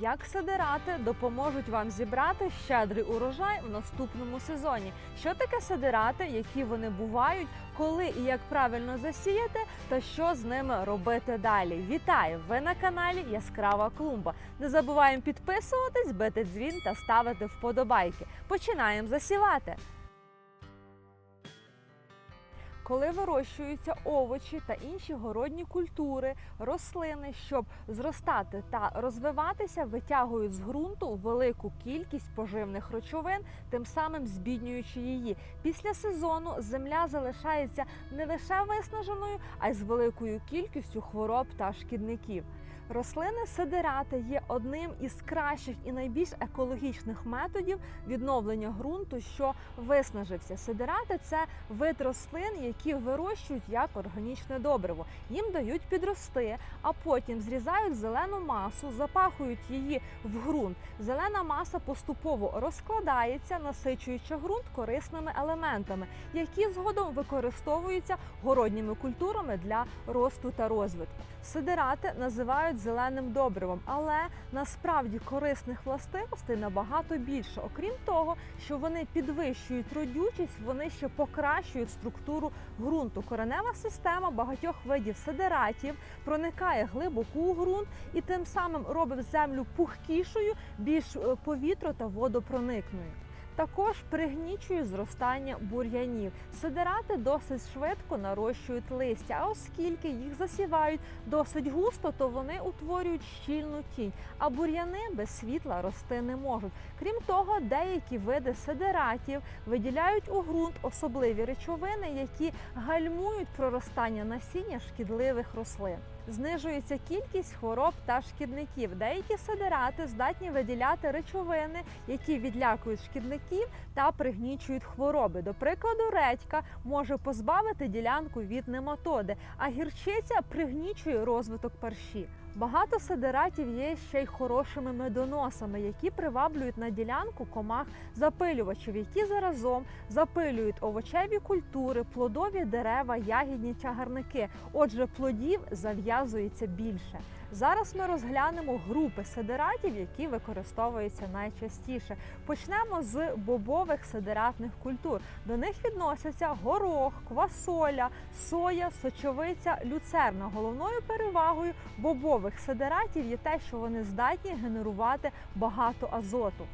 Як сидирати допоможуть вам зібрати щедрий урожай в наступному сезоні? Що таке сидирати, які вони бувають, коли і як правильно засіяти, та що з ними робити далі? Вітаю! Ви на каналі Яскрава Клумба. Не забуваємо підписуватись, бити дзвін та ставити вподобайки. Починаємо засівати. Коли вирощуються овочі та інші городні культури, рослини, щоб зростати та розвиватися, витягують з ґрунту велику кількість поживних речовин, тим самим збіднюючи її. Після сезону земля залишається не лише виснаженою, а й з великою кількістю хвороб та шкідників. Рослини сидирати є одним із кращих і найбільш екологічних методів відновлення ґрунту, що виснажився. Сидирати це вид рослин, які вирощують як органічне добриво. Їм дають підрости, а потім зрізають зелену масу, запахують її в ґрунт. Зелена маса поступово розкладається, насичуючи ґрунт корисними елементами, які згодом використовуються городніми культурами для росту та розвитку. Сидирати називають зеленим добривом, але насправді корисних властивостей набагато більше. Окрім того, що вони підвищують родючість, вони ще покращують структуру ґрунту. Коренева система багатьох видів сидиратів проникає глибоко у ґрунт і тим самим робить землю пухкішою, більш е, повітро та водопроникною. Також пригнічує зростання бур'янів. Сидирати досить швидко нарощують листя, а оскільки їх засівають досить густо, то вони утворюють щільну тінь, а бур'яни без світла рости не можуть. Крім того, деякі види сидиратів виділяють у ґрунт особливі речовини, які гальмують проростання насіння шкідливих рослин. Знижується кількість хвороб та шкідників. Деякі садирати здатні виділяти речовини, які відлякують шкідників та пригнічують хвороби. До прикладу, редька може позбавити ділянку від нематоди, а гірчиця пригнічує розвиток парші. Багато сидиратів є ще й хорошими медоносами, які приваблюють на ділянку комах запилювачів, які заразом запилюють овочеві культури, плодові дерева, ягідні чагарники. Отже, плодів зав'язується більше. Зараз ми розглянемо групи сидиратів, які використовуються найчастіше. Почнемо з бобових сидиратних культур. До них відносяться горох, квасоля, соя, сочовиця, люцерна. Головною перевагою бобових сидиратів є те, що вони здатні генерувати багато азоту.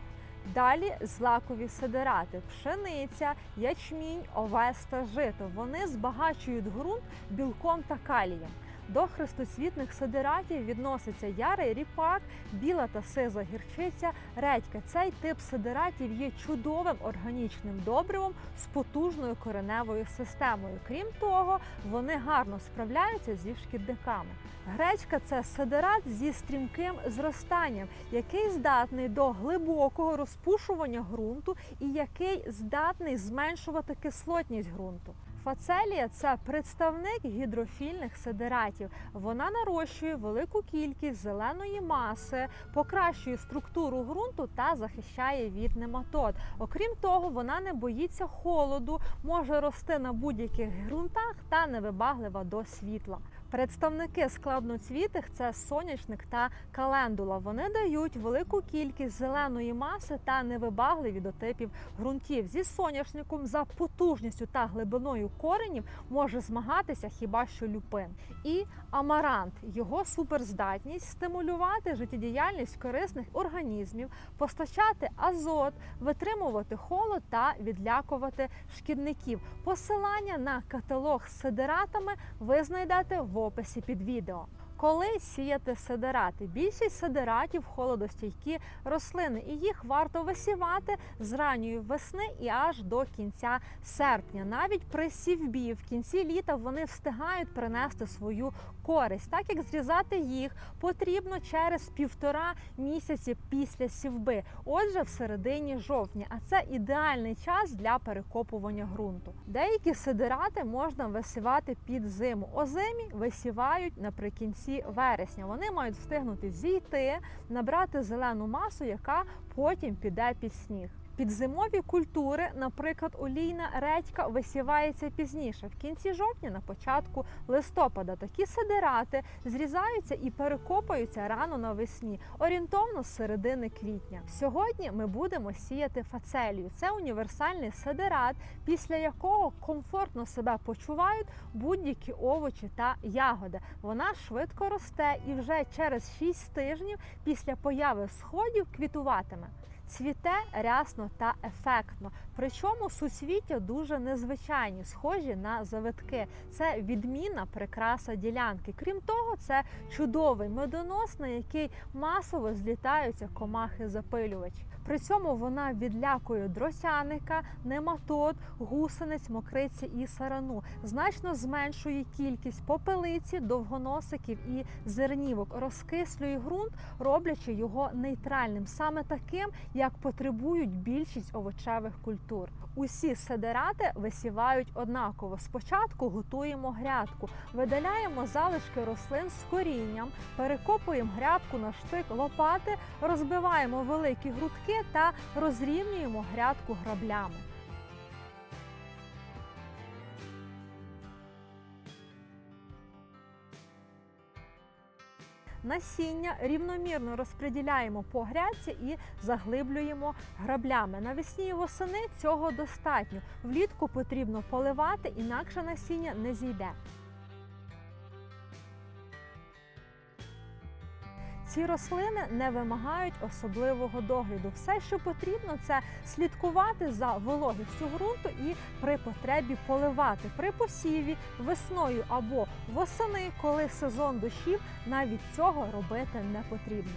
Далі злакові сидирати, пшениця, ячмінь, овес та жито. Вони збагачують ґрунт білком та калієм. До хрестоцвітних сидиратів відноситься ярий ріпак, біла та сиза гірчиця, редька. Цей тип сидиратів є чудовим органічним добривом з потужною кореневою системою. Крім того, вони гарно справляються зі шкідниками. Гречка це сидират зі стрімким зростанням, який здатний до глибокого розпушування ґрунту і який здатний зменшувати кислотність ґрунту. Фацелія це представник гідрофільних сидиратів. Вона нарощує велику кількість зеленої маси, покращує структуру ґрунту та захищає від нематод. Окрім того, вона не боїться холоду, може рости на будь-яких ґрунтах та невибаглива до світла. Представники складноцвітих це сонячник та календула. Вони дають велику кількість зеленої маси та невибагливі до типів ґрунтів. Зі соняшником за потужністю та глибиною коренів може змагатися хіба що люпин. І амарант його суперздатність стимулювати життєдіяльність корисних організмів, постачати азот, витримувати холод та відлякувати шкідників. Посилання на каталог з сидиратами ви знайдете в описі під відео. Коли сіяти сидирати? Більшість сидиратів холодостійкі рослини, і їх варто висівати з ранньої весни і аж до кінця серпня. Навіть при сівбі в кінці літа вони встигають принести свою користь. Так як зрізати їх потрібно через півтора місяці після сівби, отже, в середині жовтня. А це ідеальний час для перекопування ґрунту. Деякі сидирати можна висівати під зиму. Озимі висівають наприкінці вересня. Вони мають встигнути зійти, набрати зелену масу, яка потім піде під сніг. Підзимові культури, наприклад, олійна редька, висівається пізніше, в кінці жовтня, на початку листопада. Такі сидирати зрізаються і перекопуються рано навесні, орієнтовно з середини квітня. Сьогодні ми будемо сіяти фацелію. Це універсальний сидират, після якого комфортно себе почувають будь-які овочі та ягоди. Вона швидко росте і вже через 6 тижнів після появи сходів квітуватиме. Цвіте рясно та ефектно. Причому сусвіття дуже незвичайні, схожі на завитки. Це відмінна прикраса ділянки. Крім того, це чудовий медонос, на який масово злітаються комахи-запилювачі. При цьому вона відлякує дросяника, нематод, гусениць, мокриці і сарану. Значно зменшує кількість попелиці, довгоносиків і зернівок, розкислює ґрунт, роблячи його нейтральним, саме таким, як потребують більшість овочевих культур. Усі седерати висівають однаково. Спочатку готуємо грядку, видаляємо залишки рослин з корінням, перекопуємо грядку на штик лопати, розбиваємо великі грудки та розрівнюємо грядку граблями. Насіння рівномірно розподіляємо по грядці і заглиблюємо граблями. Навесні і восени цього достатньо. Влітку потрібно поливати, інакше насіння не зійде. Ці рослини не вимагають особливого догляду. Все, що потрібно, це слідкувати за вологістю ґрунту і при потребі поливати при посіві весною або восени, коли сезон дощів, навіть цього робити не потрібно.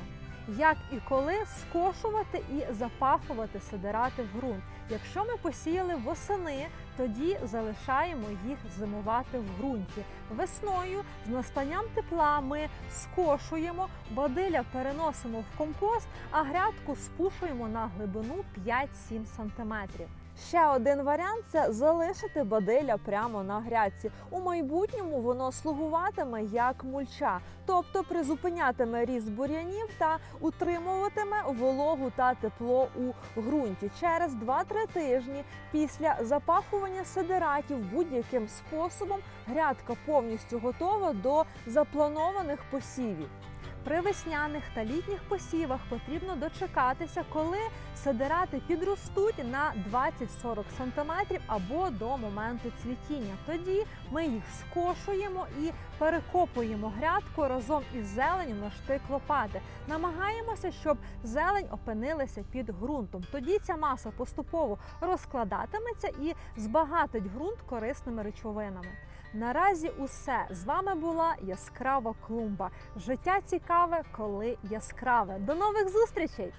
Як і коли скошувати і запахувати сидирати в ґрунт. Якщо ми посіяли восени, тоді залишаємо їх зимувати в ґрунті. Весною з настанням тепла ми скошуємо, бадиля переносимо в компост, а грядку спушуємо на глибину 5-7 см. Ще один варіант це залишити бадиля прямо на грядці. У майбутньому воно слугуватиме як мульча, тобто призупинятиме ріст бур'янів та утримуватиме вологу та тепло у ґрунті. Через 2-3 тижні після запахування сидератів будь-яким способом грядка повністю готова до запланованих посівів. При весняних та літніх посівах потрібно дочекатися, коли сидирати підростуть на 20-40 см або до моменту цвітіння. Тоді ми їх скошуємо і перекопуємо грядку разом із зеленю на штик лопати. Намагаємося, щоб зелень опинилася під ґрунтом. Тоді ця маса поступово розкладатиметься і збагатить ґрунт корисними речовинами. Наразі усе з вами була яскрава клумба. Життя цікаве, коли яскраве. До нових зустрічей!